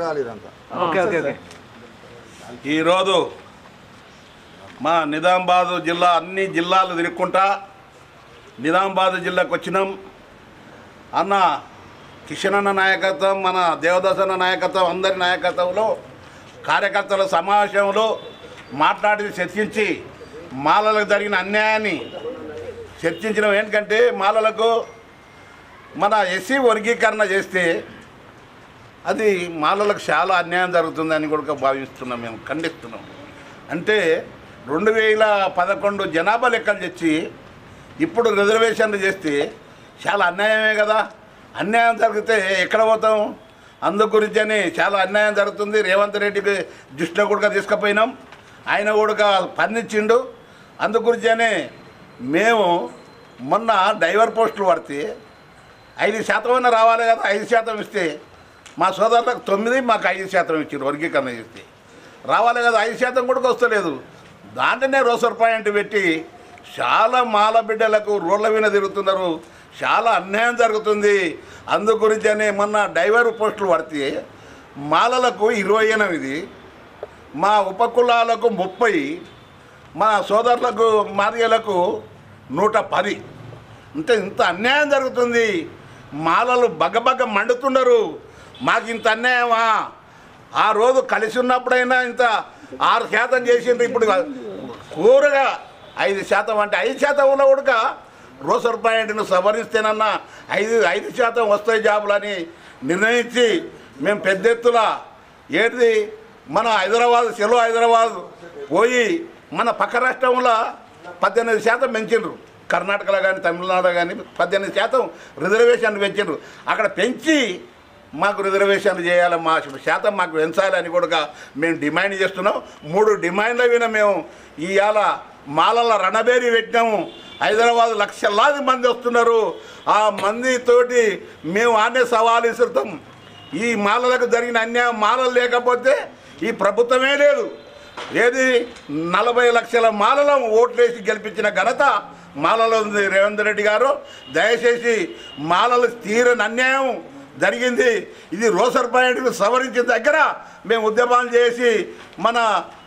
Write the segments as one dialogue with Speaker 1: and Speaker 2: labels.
Speaker 1: కాదు ఇదంతా
Speaker 2: okay okay. Okay
Speaker 3: ఈరోజు మా నిజామాబాదు జిల్లా అన్ని జిల్లాలు తిరుక్కుంటా నిజామాబాదు జిల్లాకు వచ్చినాం. అన్న కిషన్ అన్న నాయకత్వం మన దేవదాస్ అన్న నాయకత్వం అందరి నాయకత్వంలో కార్యకర్తల సమావేశంలో మాట్లాడి చర్చించి మాలలకు జరిగిన అన్యాయాన్ని చర్చించడం ఏంటంటే మాలలకు మన ఎస్సీ వర్గీకరణ చేస్తే అది మాలలకు చాలా అన్యాయం జరుగుతుందని కూడా భావిస్తున్నాం మేము ఖండిస్తున్నాం. అంటే రెండు వేల పదకొండు జనాభా లెక్కలు తెచ్చి ఇప్పుడు రిజర్వేషన్లు చేస్తే చాలా అన్యాయమే కదా. అన్యాయం జరిగితే ఎక్కడ పోతాం? అందు అని చాలా అన్యాయం జరుగుతుంది. రేవంత్ రెడ్డికి దృష్టిలో కూడా తీసుకుపోయినాం. ఆయన కూడా స్పందించిండు. అందు గురించని మేము మొన్న డైవర్ పోస్టులు పడితే ఐదు శాతం అయినా రావాలి కదా ఐదు శాతం ఇస్తే మా సోదరులకు తొమ్మిది మాకు ఐదు శాతం ఇచ్చారు వర్గీకరణ చేస్తే. రావాలి కదా ఐదు శాతం కూడా వస్తలేదు. దాంట్లోనే రోసర్ పాయింట్ పెట్టి చాలా మాల బిడ్డలకు రోడ్ల మీద తిరుగుతున్నారు. చాలా అన్యాయం జరుగుతుంది. అందు గురించి అనే మొన్న డైవర్ పోస్టులు పడితే మాలలకు ఇరవై ఎనిమిది మా ఉపకులాలకు ముప్పై మా సోదరులకు మార్యలకు నూట పది. అంటే ఇంత అన్యాయం జరుగుతుంది. మాలలు బగబగ మండుతున్నారు. మాకు ఇంత అన్యాయమా ఆ రోజు కలిసి ఉన్నప్పుడైనా ఇంత ఆరు శాతం చేసిండ్రు ఇప్పుడు కూరగా ఐదు శాతం అంటే ఐదు శాతం ఉన్న ఉడక రోసర్ పాయింట్ను సవరిస్తేనన్నా ఐదు ఐదు శాతం వస్తాయి జాబులని నిర్ణయించి మేము పెద్ద ఎత్తున ఏంటిది? మన హైదరాబాద్ సెలవు హైదరాబాద్ పోయి మన పక్క రాష్ట్రంలో పద్దెనిమిది శాతం పెంచిండ్రు. కర్ణాటకలో కానీ తమిళనాడు కానీ పద్దెనిమిది శాతం రిజర్వేషన్ పెంచిండ్రు. అక్కడ పెంచి మాకు రిజర్వేషన్లు చేయాలి మా శాతం మాకు పెంచాలని కూడా మేము డిమాండ్ చేస్తున్నాం. మూడు డిమాండ్ల విన మేము ఇవాళ మాలల రణబేరి పెట్టినాము. హైదరాబాద్ లక్షలాది మంది వస్తున్నారు. ఆ మందితోటి మేము ఆనే సవాలు ఇస్తాం ఈ మాలలకు జరిగిన అన్యాయం మాలలు లేకపోతే ఈ ప్రభుత్వమే లేదు. ఏది నలభై లక్షల మాలలను ఓట్లేసి గెలిపించిన ఘనత మాలలో ఉంది రేవంత్ రెడ్డి గారు. దయచేసి మాలలు తీరని అన్యాయం జరిగింది. ఇది రోసర్ పాయింట్ను సవరించిన దగ్గర మేము ఉద్యమాలు చేసి మన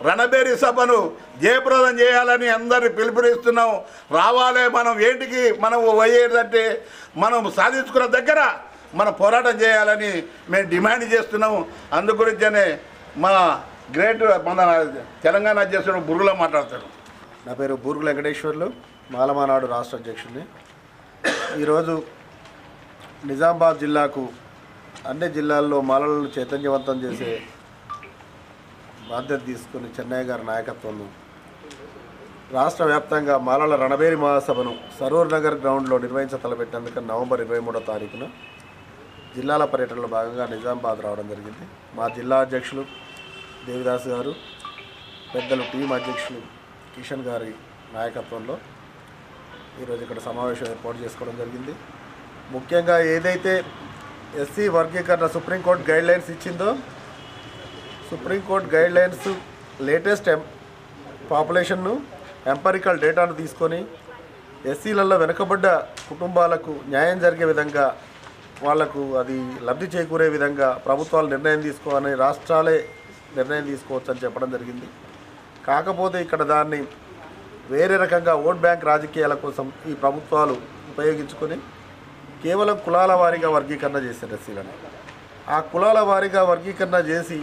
Speaker 3: రణబేరి సభను జయప్రదం చేయాలని అందరిని పిలుపునిస్తున్నాం. రావాలే మనం ఏంటికి? మనం పోయేదంటే మనం సాధించుకున్న దగ్గర మన పోరాటం చేయాలని మేము డిమాండ్ చేస్తున్నాము అందు గురించనే మన గ్రేట్ మన తెలంగాణ అధ్యక్షుడు బురుగులో మాట్లాడతాడు
Speaker 4: నా పేరు బూర్గు వెంకటేశ్వర్లు మాలమానాడు రాష్ట్ర అధ్యక్షుడిని. ఈరోజు నిజామాబాద్ జిల్లాకు అన్ని జిల్లాల్లో మాలలను చైతన్యవంతం చేసే బాధ్యత తీసుకుని చెన్నయ్య గారి నాయకత్వంలో రాష్ట్ర వ్యాప్తంగా మాలల రణబేరి మహాసభను సరూర్ నగర్ గ్రౌండ్లో నిర్వహించ తలపెట్టేందుకు నవంబర్ ఇరవై మూడో తారీఖున జిల్లాల పర్యటనలో భాగంగా నిజామాబాద్ రావడం జరిగింది. మా జిల్లా అధ్యక్షులు దేవిదాస్ గారు పెద్దలు టీం అధ్యక్షులు కిషన్ గారి నాయకత్వంలో ఈరోజు ఇక్కడ సమావేశం ఏర్పాటు చేసుకోవడం జరిగింది. ముఖ్యంగా ఏదైతే ఎస్సీ వర్గీకరణ సుప్రీంకోర్టు గైడ్ లైన్స్ ఇచ్చిందో? సుప్రీంకోర్టు గైడ్ లైన్స్ లేటెస్ట్ ఎం పాపులేషన్ను ఎంపరికల్ డేటాను తీసుకొని ఎస్సీలలో వెనుకబడ్డ కుటుంబాలకు న్యాయం జరిగే విధంగా వాళ్ళకు అది లబ్ధి చేకూరే విధంగా ప్రభుత్వాలు నిర్ణయం తీసుకోవాలని రాష్ట్రాలే నిర్ణయం తీసుకోవచ్చు అని చెప్పడం జరిగింది. కాకపోతే ఇక్కడ దాన్ని వేరే రకంగా ఓట్ బ్యాంక్ రాజకీయాల కోసం ఈ ప్రభుత్వాలు ఉపయోగించుకొని కేవలం కులాల వారీగా వర్గీకరణ చేశారు ఎస్సీలను ఆ కులాల వారీగా వర్గీకరణ చేసి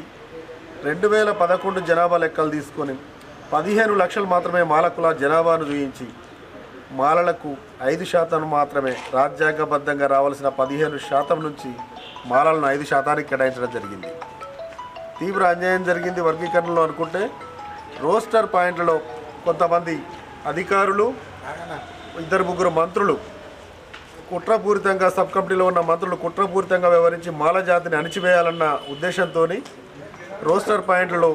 Speaker 4: రెండు వేల పదకొండు జనాభా లెక్కలు తీసుకొని పదిహేను లక్షలు మాత్రమే మాల కులా జనాభాను చూయించి మాలలకు ఐదు శాతం మాత్రమే రాజ్యాంగబద్ధంగా రావాల్సిన పదిహేను శాతం నుంచి మాలలను ఐదు శాతానికి కేటాయించడం జరిగింది. తీవ్ర అన్యాయం జరిగింది వర్గీకరణలో అనుకుంటే రోస్టర్ పాయింట్లలో కొంతమంది అధికారులు ఇద్దరు ముగ్గురు మంత్రులు కుట్రపూరితంగా సబ్ కమిటీలో ఉన్న మంత్రులు కుట్రపూరితంగా వ్యవహరించి మాల జాతిని అణిచివేయాలన్న ఉద్దేశంతో రోస్టర్ పాయింట్లలో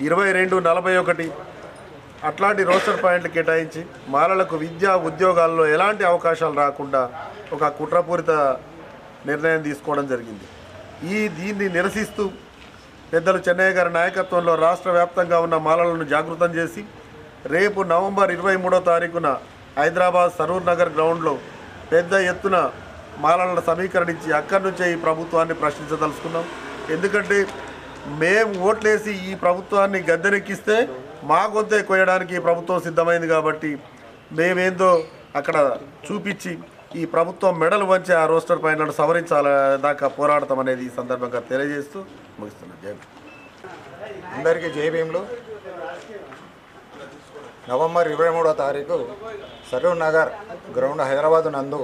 Speaker 4: ఇరవై రెండు నలభై ఒకటి అట్లాంటి రోస్టర్ పాయింట్లు కేటాయించి మాలలకు విద్య ఉద్యోగాల్లో ఎలాంటి అవకాశాలు రాకుండా ఒక కుట్రపూరిత నిర్ణయం తీసుకోవడం జరిగింది. ఈ దీన్ని నిరసిస్తూ పెద్దలు చెన్నయ్య గారి నాయకత్వంలో రాష్ట్ర వ్యాప్తంగా ఉన్న మాలలను జాగృతం చేసి రేపు నవంబర్ ఇరవై మూడో తారీఖున హైదరాబాద్ సరూర్ నగర్ గ్రౌండ్లో పెద్ద ఎత్తున మాలలను సమీకరణించి అక్కడి నుంచే ఈ ప్రభుత్వాన్ని ప్రశ్నించదలుచుకున్నాం. ఎందుకంటే మేము ఓట్లేసి ఈ ప్రభుత్వాన్ని గద్దెనెక్కిస్తే మా గొంతే కొయ్యడానికి ఈ ప్రభుత్వం సిద్ధమైంది కాబట్టి మేమేందో అక్కడ చూపించి ఈ ప్రభుత్వం మెడలు వంచి ఆ రోస్టర్ పైన సవరించాల దాకా పోరాడతాం అనేది ఈ సందర్భంగా తెలియజేస్తూ ముగిస్తున్నాం. జై
Speaker 1: అందరికీ జై భీములు. నవంబర్ ఇరవై మూడో తారీఖు సరూర్ నగర్ గ్రౌండ్ హైదరాబాద్ నందు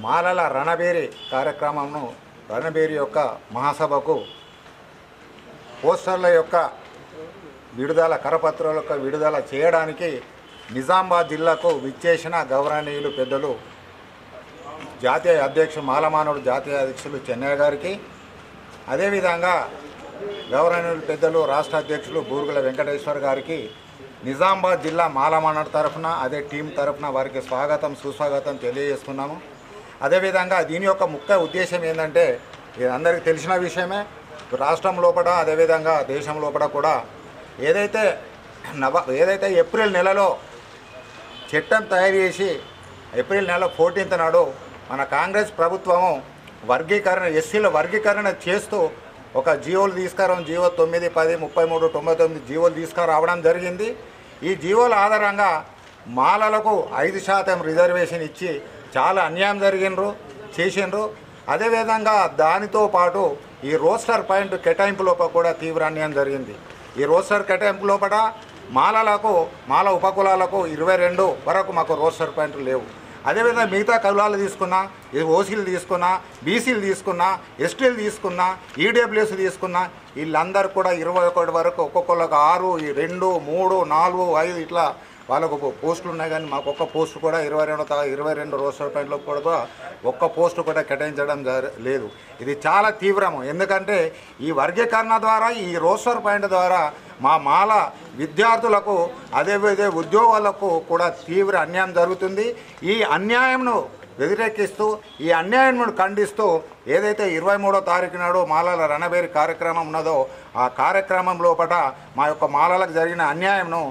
Speaker 1: మాలల రణబేరి కార్యక్రమంను రణబేరి యొక్క మహాసభకు పోస్టర్ల యొక్క విడుదల కరపత్రాల యొక్క విడుదల చేయడానికి నిజామాబాద్ జిల్లాకు విచ్చేసిన గౌరవనీయులు పెద్దలు జాతీయ అధ్యక్షుడు మాలమానవుడు జాతీయ అధ్యక్షులు చెన్నయ్య గారికి అదేవిధంగా గౌరవనీయులు పెద్దలు రాష్ట్ర అధ్యక్షులు బూరుగుల వెంకటేశ్వర్ గారికి నిజామాబాద్ జిల్లా మాలమానడు తరఫున అదే టీం తరఫున వారికి స్వాగతం సుస్వాగతం తెలియజేస్తున్నాము. అదేవిధంగా దీని యొక్క ముఖ్య ఉద్దేశం ఏంటంటే ఇది అందరికీ తెలిసిన విషయమే. రాష్ట్రం లోపల అదేవిధంగా దేశం లోపల కూడా ఏదైతే నవ ఏదైతే ఏప్రిల్ నెలలో చట్టం తయారు చేసి ఏప్రిల్ నెల ఫోర్టీన్త్ నాడు మన కాంగ్రెస్ ప్రభుత్వము వర్గీకరణ ఎస్సీల వర్గీకరణ చేస్తూ ఒక జీవోలు తీసుకురావడం జీవో తొమ్మిది పది ముప్పై మూడు తొంభై తొమ్మిది జీవోలు తీసుకురావడం జరిగింది. ఈ జీవోల ఆధారంగా మాలలకు ఐదు శాతం రిజర్వేషన్ ఇచ్చి చాలా అన్యాయం జరిగినరు చేసిండ్రు. అదేవిధంగా దానితో పాటు ఈ రోస్టర్ పాయింట్ కేటాయింపు లోపల కూడా తీవ్ర అన్యాయం జరిగింది. ఈ రోస్టర్ కేటాయింపు లోపల మాలలకు మాల ఉపకులాలకు ఇరవై రెండు వరకు మాకు రోస్టర్ పాయింట్లు లేవు. అదేవిధంగా మిగతా కులాలు తీసుకున్నా ఓసీలు తీసుకున్నా బీసీలు తీసుకున్నా ఎస్టీలు తీసుకున్నా ఈడబ్ల్యూఎస్ తీసుకున్నా వీళ్ళందరూ కూడా ఇరవై ఒకటి వరకు ఒక్కొక్కళ్ళకి ఆరు రెండు మూడు నాలుగు ఐదు ఇట్లా వాళ్ళకు పోస్టులు ఉన్నాయి కానీ మాకు ఒక్క పోస్ట్ కూడా ఇరవై రెండు ఇరవై రెండు రోస్టర్ పాయింట్లో కూడా ఒక్క పోస్ట్ కూడా కేటాయించడం లేదు. ఇది చాలా తీవ్రము. ఎందుకంటే ఈ వర్గీకరణ ద్వారా ఈ రోస్టర్ పాయింట్ ద్వారా మా మాల విద్యార్థులకు అదేవిధంగా ఉద్యోగాలకు కూడా తీవ్ర అన్యాయం జరుగుతుంది. ఈ అన్యాయంను వ్యతిరేకిస్తూ ఈ అన్యాయంను ఖండిస్తూ ఏదైతే ఇరవై మూడో తారీఖు నాడు మాలల రణబేరి కార్యక్రమం ఉన్నదో ఆ కార్యక్రమం లోపల మా యొక్క మాలలకు జరిగిన అన్యాయంను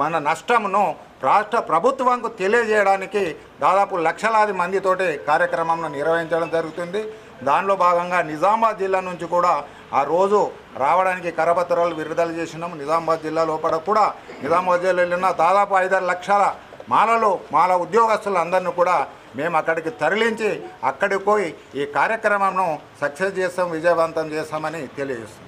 Speaker 1: మన నష్టమును రాష్ట్ర ప్రభుత్వంకు తెలియజేయడానికి దాదాపు లక్షలాది మందితోటి కార్యక్రమంను నిర్వహించడం జరుగుతుంది. దానిలో భాగంగా నిజామాబాద్ జిల్లా నుంచి కూడా ఆ రోజు రావడానికి కరపత్రాలు విడుదల చేసినాం. నిజామాబాద్ జిల్లా లోపల కూడా నిజామాబాద్ జిల్లా వెళ్ళిన దాదాపు ఐదారు లక్షల మాలలు మాల ఉద్యోగస్తులందరినీ కూడా మేము అక్కడికి తరలించి అక్కడికి పోయి ఈ కార్యక్రమంను సక్సెస్ చేస్తాం విజయవంతం చేస్తామని తెలియజేస్తాం